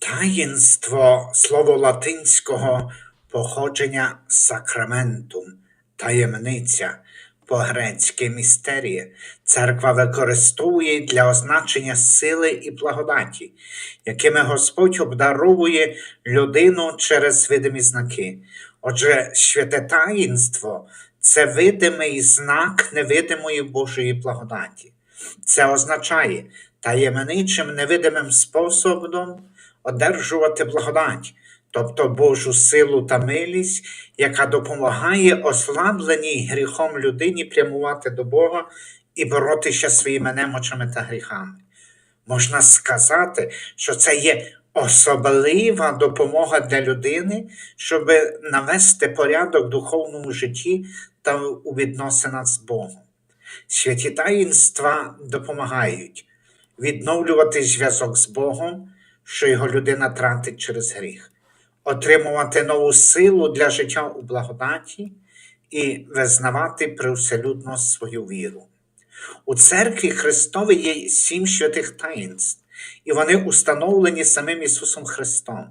Таїнство слово латинського походження сакраментум, таємниця, по-грецьки містерія. Церква використовує для означення сили і благодаті, якими Господь обдаровує людину через видимі знаки. Отже, святе таїнство це видимий знак невидимої Божої благодаті. Це означає таємничим невидимим способом одержувати благодать, тобто Божу силу та милість, яка допомагає ослабленій гріхом людині прямувати до Бога і боротися своїми немочами та гріхами. Можна сказати, що це є особлива допомога для людини, щоб навести порядок в духовному житті та у відносинах з Богом. Святі таїнства допомагають відновлювати зв'язок з Богом, що його людина тратить через гріх, отримувати нову силу для життя у благодаті і визнавати привселюдно свою віру. У церкві Христові є сім святих таїнств, і вони установлені самим Ісусом Христом.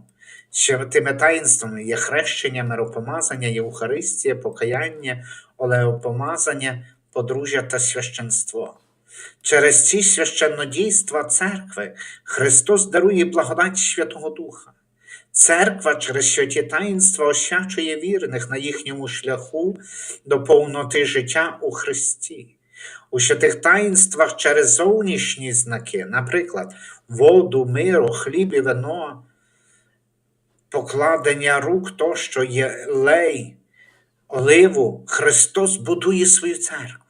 Святими таїнствами є хрещення, миропомазання, Євхаристія, покаяння, олеопомазання, подружжя та священство. Через ці священнодійства церкви Христос дарує благодать Святого Духа. Церква через святі таїнства освячує вірних на їхньому шляху до повноти життя у Христі. У святих таїнствах через зовнішні знаки, наприклад, воду, миру, хліб і вино, покладення рук тощо є лей, оливу, Христос будує свою церкву.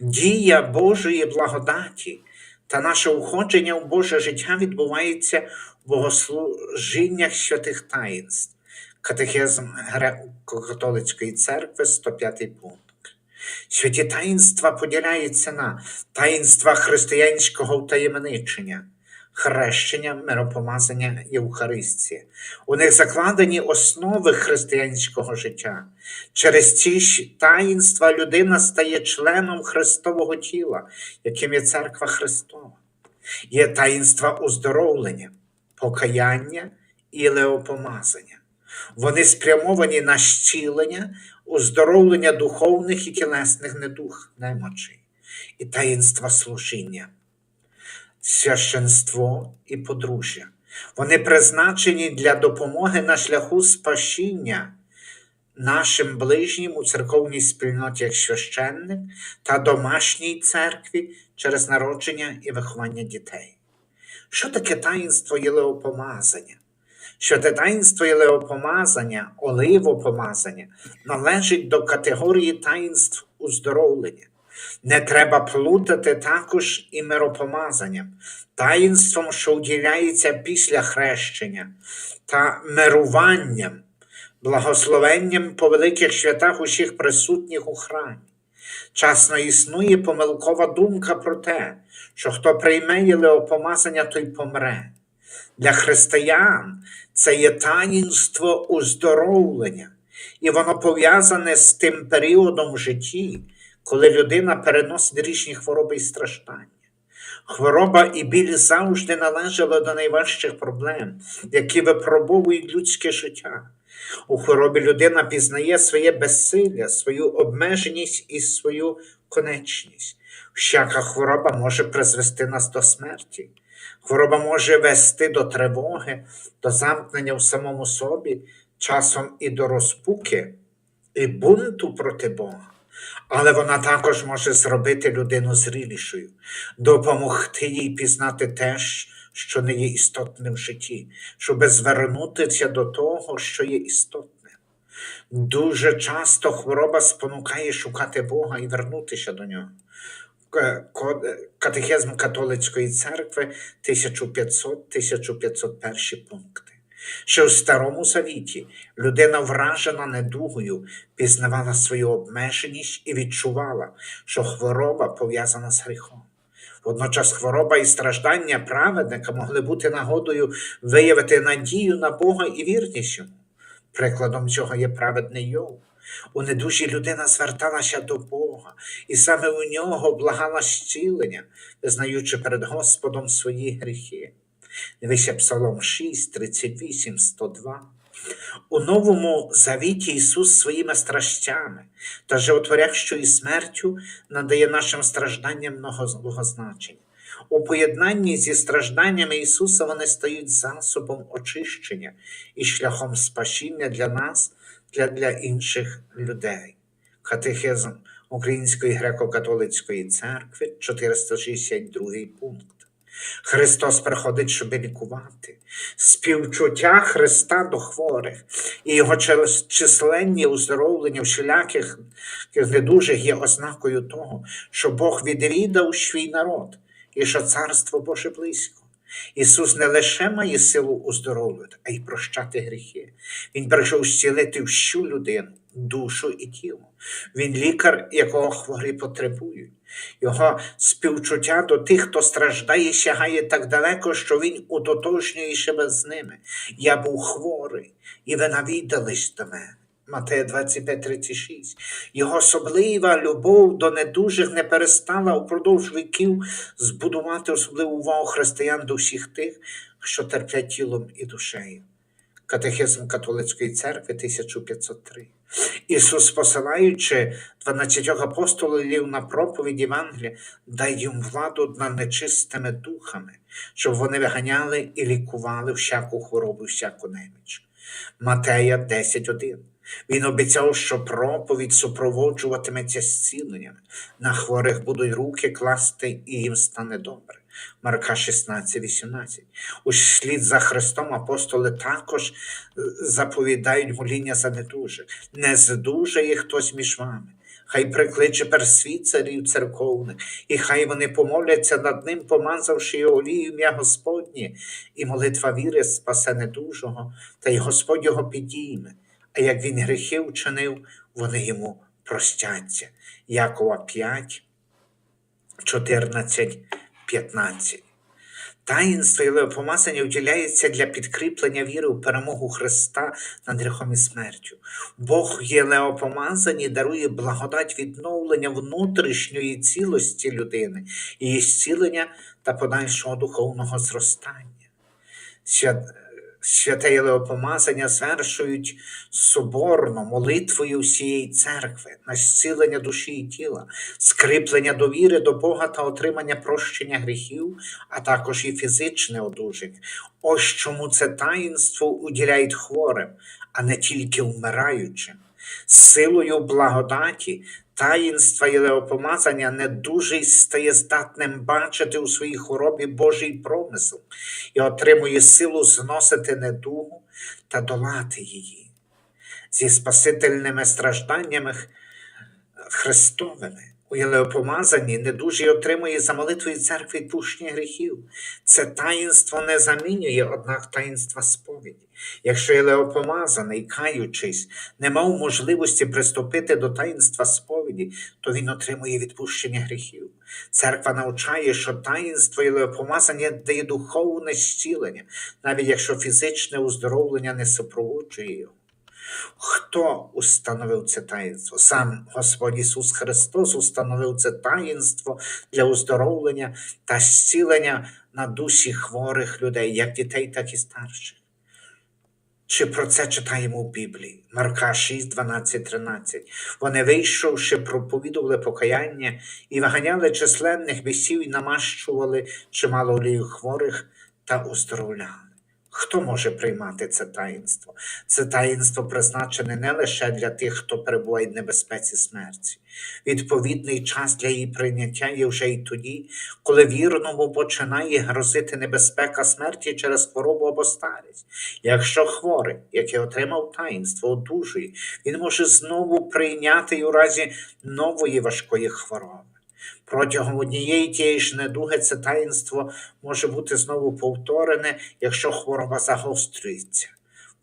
Дія Божої благодаті та наше уходження у Боже життя відбувається в богослужіннях святих таїнств. Катехизм Греко-католицької церкви, 105 пункт. Святі таїнства поділяються на таїнства християнського втаємничення, хрещення, миропомазання Євхаристія. У них закладені основи християнського життя. Через ці таїнства людина стає членом Христового тіла, яким є церква Христова. Є таїнства уздоровлення, покаяння і леопомазання. Вони спрямовані на зцілення, оздоровлення духовних і тілесних недух, немочей, і таїнства служіння, священство і подружжя. Вони призначені для допомоги на шляху спасіння нашим ближнім у церковній спільноті як священник та домашній церкві через народження і виховання дітей. Що таке таїнство єлеопомазання? Що те таїнство єлеопомазання, оливопомазання належить до категорії таїнств уздоровлення. Не треба плутати також і миропомазанням, таїнством, що уділяється після хрещення, та мируванням, благословенням по великих святах усіх присутніх у храмі. Часно існує помилкова думка про те, що хто прийме єлеопомазання, той помре. Для християн це є таїнство уздоровлення, і воно пов'язане з тим періодом в житті, коли людина переносить різні хвороби і страждання. Хвороба і біль завжди належали до найважчих проблем, які випробовують людське життя. У хворобі людина пізнає своє безсилля, свою обмеженість і свою конечність. Всяка хвороба може призвести нас до смерті. Хвороба може вести до тривоги, до замкнення в самому собі, часом і до розпуки, і бунту проти Бога. Але вона також може зробити людину зрілішою, допомогти їй пізнати те, що не є істотним в житті, щоб звернутися до того, що є істотним. Дуже часто хвороба спонукає шукати Бога і вернутися до нього. Катехизм католицької церкви 1500-1501 пункти. Ще в Старому Завіті людина, вражена недугою, пізнавала свою обмеженість і відчувала, що хвороба пов'язана з гріхом. Водночас хвороба і страждання праведника могли бути нагодою виявити надію на Бога і вірність йому. Прикладом цього є праведний Йов. У недужі людина зверталася до Бога, і саме у нього благала зцілення, визнаючи перед Господом свої гріхи. Дивися Псалом 6, 38, 102. У Новому Завіті Ісус своїми стращами та животворящою смертю надає нашим стражданням многого значення. У поєднанні зі стражданнями Ісуса вони стають засобом очищення і шляхом спасіння для нас, для, для інших людей. Катехизм Української греко-католицької церкви, 462 пункт. Христос приходить, щоб лікувати. Співчуття Христа до хворих і його численні уздоровлення всіляких недужих є ознакою того, що Бог відвідав свій народ і що Царство Боже близько. Ісус не лише має силу уздоровлювати, а й прощати гріхи. Він прийшов зцілити всю людину, душу і тіло. Він лікар, якого хворі потребують. Його співчуття до тих, хто страждає, сягає так далеко, що він утотожнює себе з ними. Я був хворий, і ви навідались до мене. Матея 25:36. Його особлива любов до недужих не перестала упродовж віків збудувати особливу увагу християн до всіх тих, що терплять тілом і душею. Катехизм католицької церкви 1503. Ісус, посилаючи 12 апостолів на проповідь Євангелія, дай їм владу над нечистими духами, щоб вони виганяли і лікували всяку хворобу, всяку неміч. Матея 10.1. Він обіцяв, що проповідь супроводжуватиметься зціленнями. На хворих будуть руки класти, і їм стане добре. Марка 16, 18. Услід за Христом апостоли також е, заповідають моління за недужих. Не здужає хтось між вами. Хай прикличе персвіцарів церковних, і хай вони помоляться над ним, помазавши його олію ім'я Господнє, і молитва віри спасе недужого, та й Господь його підійме. А як він гріхи вчинив, вони йому простяться. Якова 5, 14, 15. Таїнство і помазання вділяється для підкріплення віри у перемогу Христа над гріхом і смертю. Бог є леопомазані, дарує благодать відновлення внутрішньої цілості людини, її зцілення та подальшого духовного зростання. Свят... Святе Єлеопомазання звершують соборно молитвою всієї церкви на зцілення душі і тіла, скріплення довіри до Бога та отримання прощення гріхів, а також і фізичне одужання. Ось чому це таїнство уділяють хворим, а не тільки вмираючим. Силою благодаті таїнства Єлеопомазання дуже стає здатним бачити у своїй хворобі Божий промисел і отримує силу зносити недугу та долати її. Зі спасительними стражданнями Христовими у Єлеопомазанні недужий отримує за молитвою церкви відпущення гріхів. Це таїнство не замінює, однак таїнства сповіді. Якщо Єлеопомазаний, каючись, не мав можливості приступити до таїнства сповіді, то він отримує відпущення гріхів. Церква навчає, що таїнство Єлеопомазання дає духовне зцілення, навіть якщо фізичне уздоровлення не супроводжує його. Хто установив це таїнство? Сам Господь Ісус Христос установив це таїнство для оздоровлення та зцілення на душі хворих людей, як дітей, так і старших. Чи про це читаємо в Біблії? Марка 6, 12, 13. Вони, вийшовши, проповідували покаяння і виганяли численних бісів і намащували чимало олію хворих та оздоровляли. Хто може приймати це таїнство? Це таїнство призначене не лише для тих, хто перебуває в небезпеці смерті. Відповідний час для її прийняття є вже й тоді, коли вірному починає грозити небезпека смерті через хворобу або старість. Якщо хворий, який отримав таїнство, одужує, він може знову прийняти й у разі нової важкої хвороби. Протягом однієї тієї ж недуги це таїнство може бути знову повторене, якщо хвороба загострюється.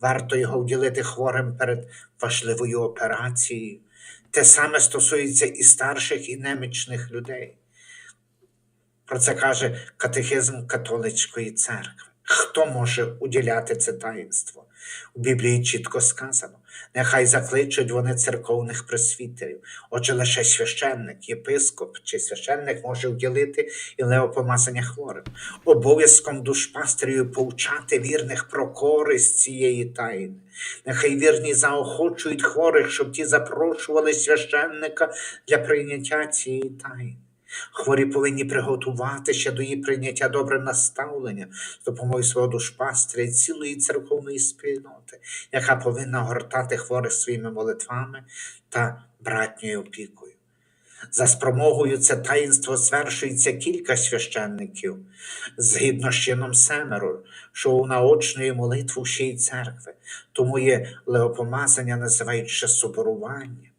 Варто його вділити хворим перед важливою операцією. Те саме стосується і старших, і немічних людей. Про це каже катехизм католицької церкви. Хто може уділяти це таїнство? У Біблії чітко сказано: нехай закличуть вони церковних пресвітерів. Отже, лише священник, єпископ чи священник може вділити і леопомазання хворим. Обов'язком душпастерів повчати вірних про користь цієї тайни. Нехай вірні заохочують хворих, щоб ті запрошували священника для прийняття цієї тайни. Хворі повинні приготуватися до її прийняття добрим наставленням з допомогою свого душпастря і цілої церковної спільноти, яка повинна гортати хворих своїми молитвами та братньою опікою. За спромогою це таїнство звершується кілька священників, згідно з чином семеро, що унаочнює молитву всієї церкви, тому є леопомазання називають ще соборування.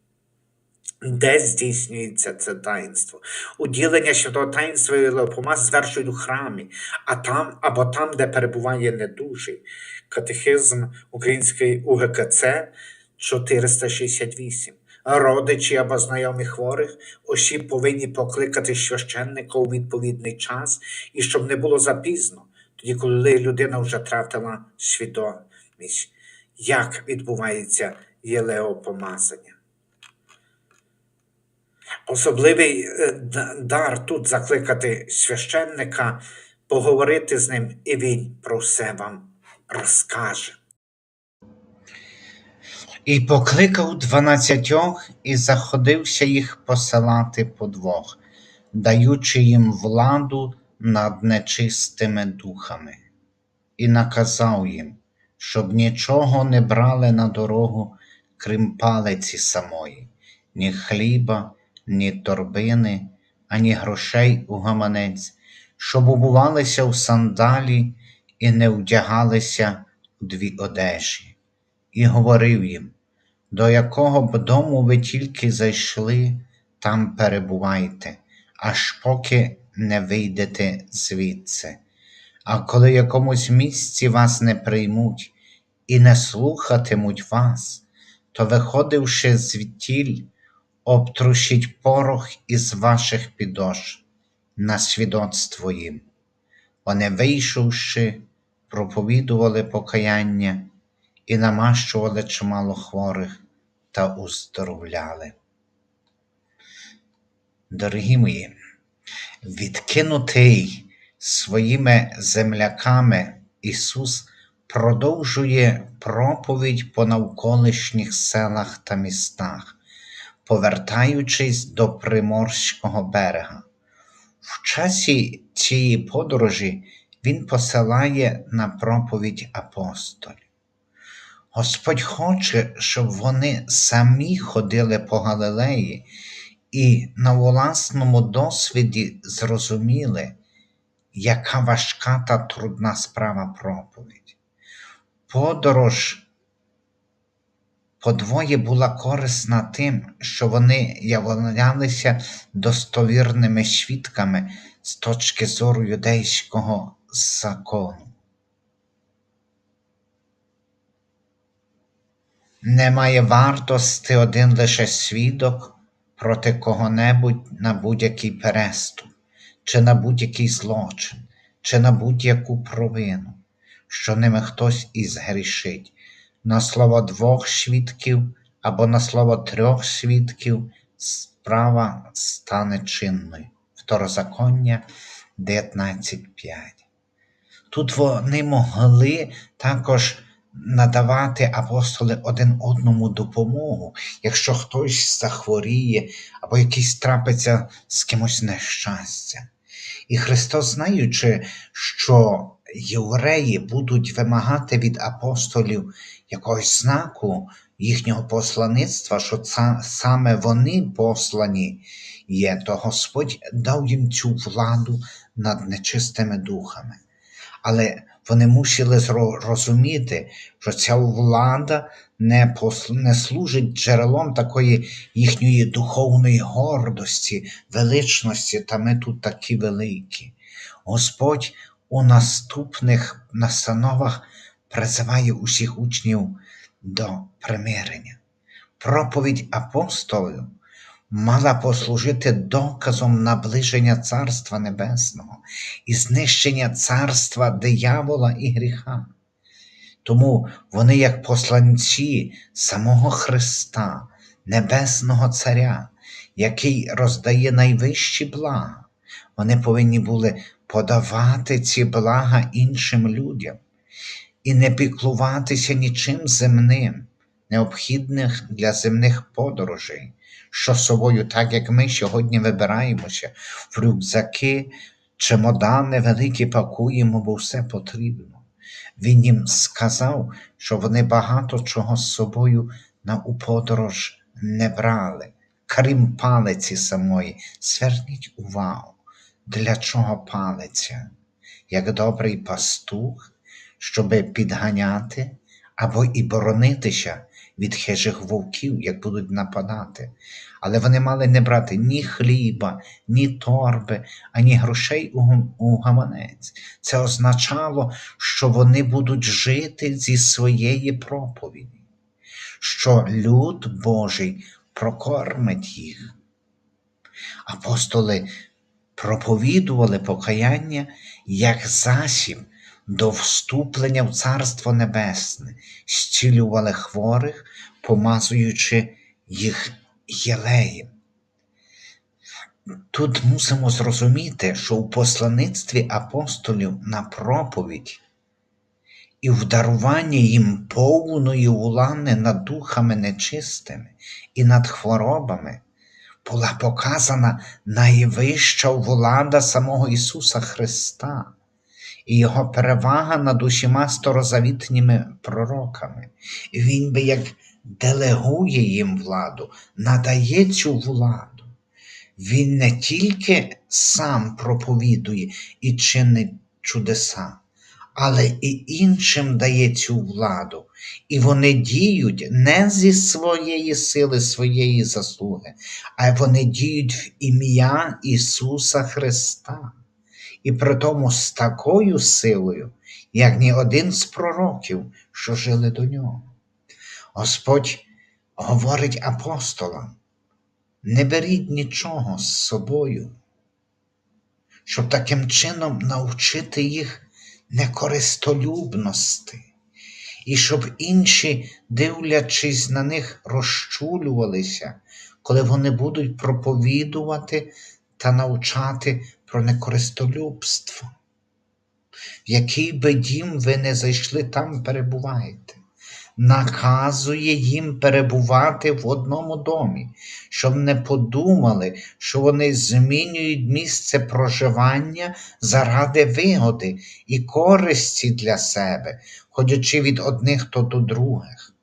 Де здійснюється це таїнство? Уділення святого таїнства і леопомаз звершують у храмі, а там або там, де перебуває недужий. Катехизм Української УГКЦ 468. Родичі або знайомі хворих осіб повинні покликати священника у відповідний час і щоб не було запізно, тоді, коли людина вже втратила свідомість. Як відбувається єлеопомазання? Особливий е, дар тут закликати священника, поговорити з ним, і він про все вам розкаже. І покликав дванадцятьох і заходився їх посилати по двох, даючи їм владу над нечистими духами, і наказав їм, щоб нічого не брали на дорогу, крім палиці самої, ні хліба, ні торбини, ані грошей у гаманець, щоб убувалися в сандалі і не вдягалися у дві одежі і говорив їм, до якого б дому ви тільки зайшли, там перебувайте, аж поки не вийдете звідси. А коли якомусь місці вас не приймуть і не слухатимуть вас, то, виходивши звідтіль, обтрушіть порох із ваших підош на свідоцтво їм. Вони, вийшовши, проповідували покаяння і намащували чимало хворих та уздоровляли. Дорогі мої, відкинутий своїми земляками Ісус продовжує проповідь по навколишніх селах та містах, повертаючись до Приморського берега. В часі цієї подорожі Він посилає на проповідь апостолів. Господь хоче, щоб вони самі ходили по Галилеї і на власному досвіді зрозуміли, яка важка та трудна справа проповідь. Подорож подвоє була корисна тим, що вони являлися достовірними свідками з точки зору юдейського закону. Немає вартости один лише свідок проти кого-небудь на будь-який переступ, чи на будь-який злочин, чи на будь-яку провину, що ними хтось і згрішить, на слово двох свідків або на слово трьох свідків справа стане чинною. Второзаконня 19.5. Тут вони могли також надавати апостоли один одному допомогу, якщо хтось захворіє або якийсь трапиться з кимось нещастя. І Христос, знаючи, що євреї будуть вимагати від апостолів якогось знаку їхнього послаництва, що це саме вони послані є, то Господь дав їм цю владу над нечистими духами. Але вони мусили розуміти, що ця влада не, пос- не служить джерелом такої їхньої духовної гордості, величності, та ми тут такі великі. Господь у наступних настановах призиває усіх учнів до примирення. Проповідь апостолів мала послужити доказом наближення Царства Небесного і знищення царства диявола і гріха. Тому вони, як посланці самого Христа, Небесного Царя, який роздає найвищі блага, вони повинні були подавати ці блага іншим людям і не піклуватися нічим земним, необхідних для земних подорожей, що собою, так як ми сьогодні вибираємося, в рюкзаки, чемодани великі пакуємо, бо все потрібно. Він їм сказав, що вони багато чого з собою на у подорож не брали, крім палиці самої. Зверніть увагу, для чого палиця? Як добрий пастух, щоби підганяти або і боронитися від хижих вовків, як будуть нападати. Але вони мали не брати ні хліба, ні торби, ані грошей у гаманець. Це означало, що вони будуть жити зі своєї проповіді, що люд Божий прокормить їх. Апостоли проповідували покаяння як засіб до вступлення в Царство Небесне, зцілювали хворих, помазуючи їх єлеєм. Тут мусимо зрозуміти, що у послаництві апостолів на проповідь і в даруванні їм повної влади над духами нечистими і над хворобами була показана найвища влада самого Ісуса Христа і Його перевага над усіма старозавітніми пророками. Він би як делегує їм владу, надає цю владу. Він не тільки сам проповідує і чинить чудеса, але і іншим дає цю владу. І вони діють не зі своєї сили, своєї заслуги, а вони діють в ім'я Ісуса Христа. І при тому з такою силою, як ні один з пророків, що жили до нього. Господь говорить апостолам, не беріть нічого з собою, щоб таким чином навчити їх некористолюбності, і щоб інші, дивлячись на них, розчулювалися, коли вони будуть проповідувати та навчати про некористолюбство. В який би дім ви не зайшли, там перебуваєте. Наказує їм перебувати в одному домі, щоб не подумали, що вони змінюють місце проживання заради вигоди і користі для себе, ходячи від одних то до других.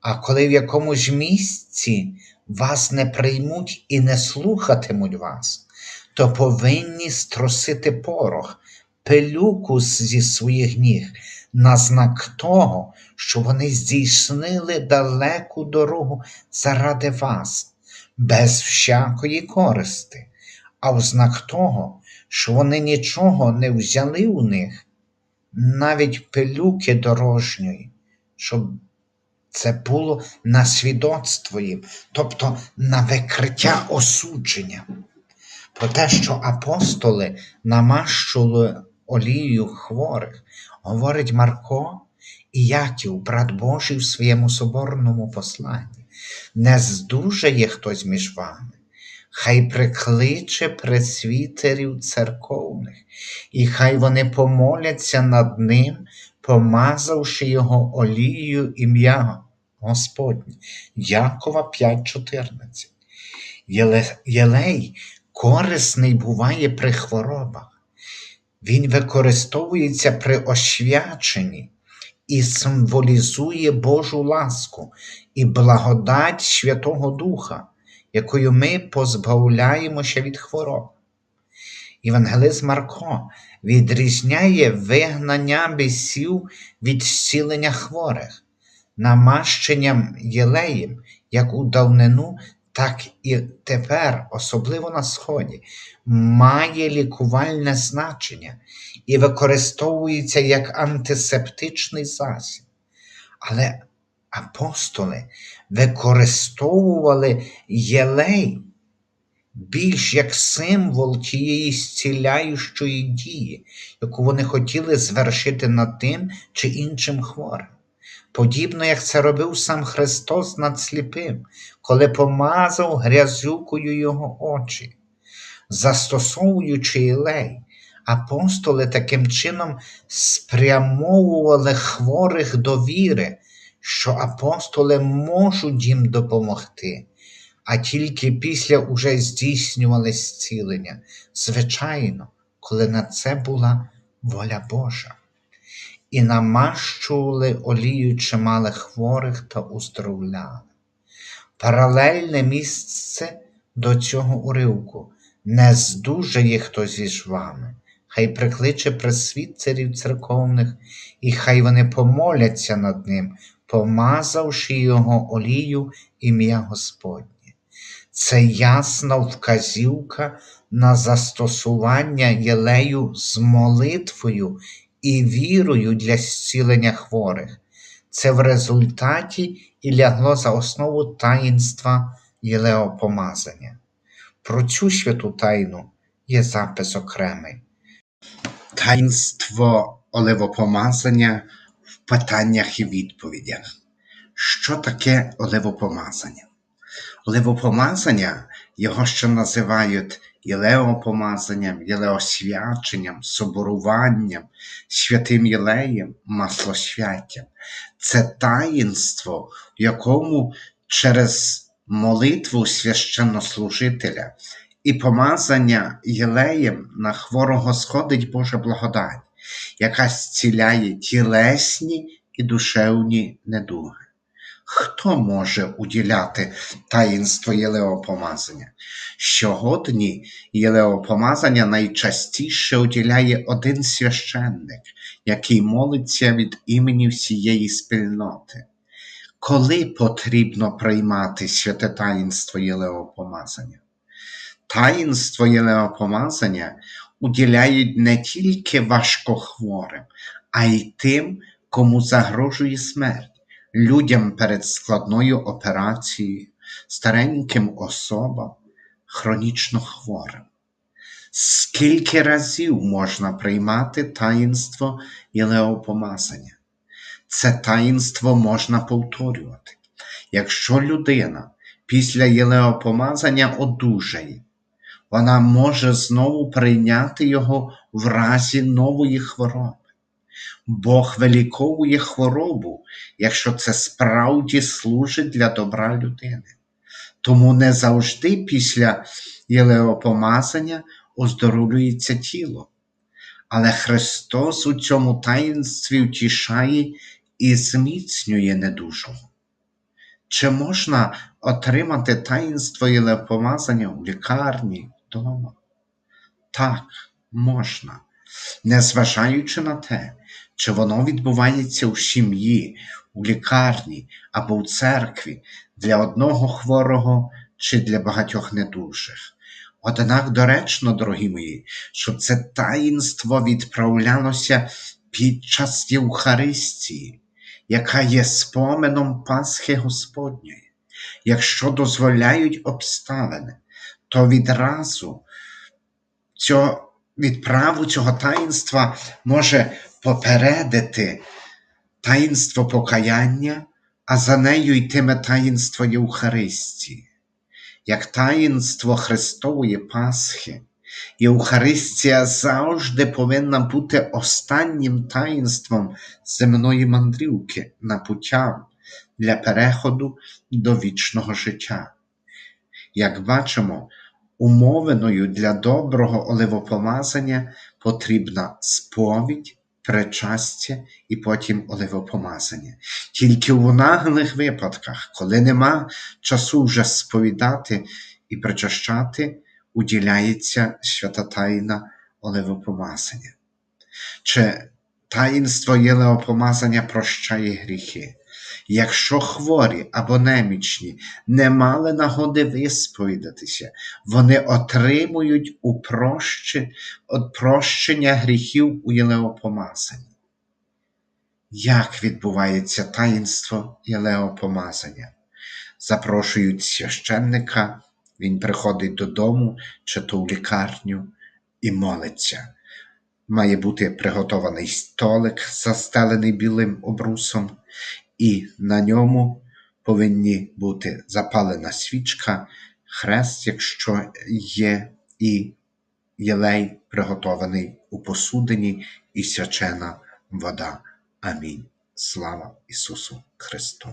А коли в якомусь місці вас не приймуть і не слухатимуть вас, то повинні стросити порох, пилюку зі своїх ніг на знак того, що вони здійснили далеку дорогу заради вас, без всякої користи, а в знак того, що вони нічого не взяли у них, навіть пилюки дорожньої, щоб це було на свідоцтво їм, тобто на викриття осудження. Про те, що апостоли намащували олією хворих, говорить Марко і Яків, брат Божий в своєму соборному посланні. Не здужає хтось між вами, хай прикличе пресвітерів церковних, і хай вони помоляться над ним, помазавши його олією ім'я Господнє. Якова 5.14. Єлей корисний буває при хворобах. Він використовується при освяченні і символізує Божу ласку і благодать Святого Духа, якою ми позбавляємося від хвороб. Євангелист Марко відрізняє вигнання бісів від зцілення хворих, намащенням єлеєм, як у давнину, так і тепер, особливо на Сході, має лікувальне значення і використовується як антисептичний засіб. Але апостоли використовували єлей більш як символ тієї зціляючої дії, яку вони хотіли звершити над тим чи іншим хворим. Подібно як це робив сам Христос над сліпим, коли помазав грязюкою його очі. Застосовуючи ілей, апостоли таким чином спрямовували хворих до віри, що апостоли можуть їм допомогти, а тільки після уже здійснювали зцілення, звичайно, коли на це була воля Божа. І намащували олію чималих хворих та уздоровляли. Паралельне місце до цього уривку не здужає хтось із вами, хай прикличе пресвітерів церковних, і хай вони помоляться над ним, помазавши його олію ім'я Господнє. Це ясна вказівка на застосування єлею з молитвою і вірою для зцілення хворих. Це в результаті і лягло за основу таїнства єлеопомазання. Про цю святу тайну є запис окремий. Таїнство оливопомазання в питаннях і відповідях. Що таке оливопомазання? Оливопомазання його ще називають єлеопомазанням, єлеосвяченням, соборуванням, святим єлеєм, маслосвяттям. Це таїнство, в якому через молитву священнослужителя і помазання єлеєм на хворого сходить Божа благодать, яка зціляє тілесні і душевні недуги. Хто може уділяти таїнство єлеопомазання? Сьогодні єлеопомазання найчастіше уділяє один священник, який молиться від імені всієї спільноти. Коли потрібно приймати святе таїнство єлеопомазання? Таїнство єлеопомазання уділяють не тільки важкохворим, а й тим, кому загрожує смерть людям перед складною операцією, стареньким особам, хронічно хворим. Скільки разів можна приймати таїнство єлеопомазання? Це таїнство можна повторювати. Якщо людина після єлеопомазання одужає, вона може знову прийняти його в разі нової хвороби. Бог виліковує хворобу, якщо це справді служить для добра людини. Тому не завжди після єлеопомазання оздоровлюється тіло. Але Христос у цьому таїнстві втішає і зміцнює недужого. Чи можна отримати таїнство єлеопомазання в лікарні вдома? Так, можна, незважаючи на те, чи воно відбувається у сім'ї, у лікарні або в церкві для одного хворого чи для багатьох недужих. Однак доречно, дорогі мої, щоб це таїнство відправлялося під час Євхаристії, яка є споменом Пасхи Господньої. Якщо дозволяють обставини, то відразу цього, відправу цього таїнства може попередити таїнство покаяння, а за нею йтиме таїнство Євхаристії. Як таїнство Христової Пасхи, Євхаристія завжди повинна бути останнім таїнством земної мандрівки на путям для переходу до вічного життя. Як бачимо, умовиною для доброго оливопомазання потрібна сповідь, причастя і потім оливопомазання. Тільки у наглих випадках, коли нема часу вже сповідати і причащати, уділяється свята тайна оливопомазання. Чи таїнство єлеопомазання прощає гріхи? Якщо хворі або немічні не мали нагоди висповідатися, вони отримують упрощення гріхів у єлеопомазанні. як відбувається таїнство єлеопомазання. Запрошують священника, він приходить додому чи то в лікарню і молиться. Має бути приготований столик, застелений білим обрусом, і на ньому повинні бути запалена свічка, хрест, якщо є, і єлей приготований у посудині і свячена вода. Амінь. Слава Ісусу Христу!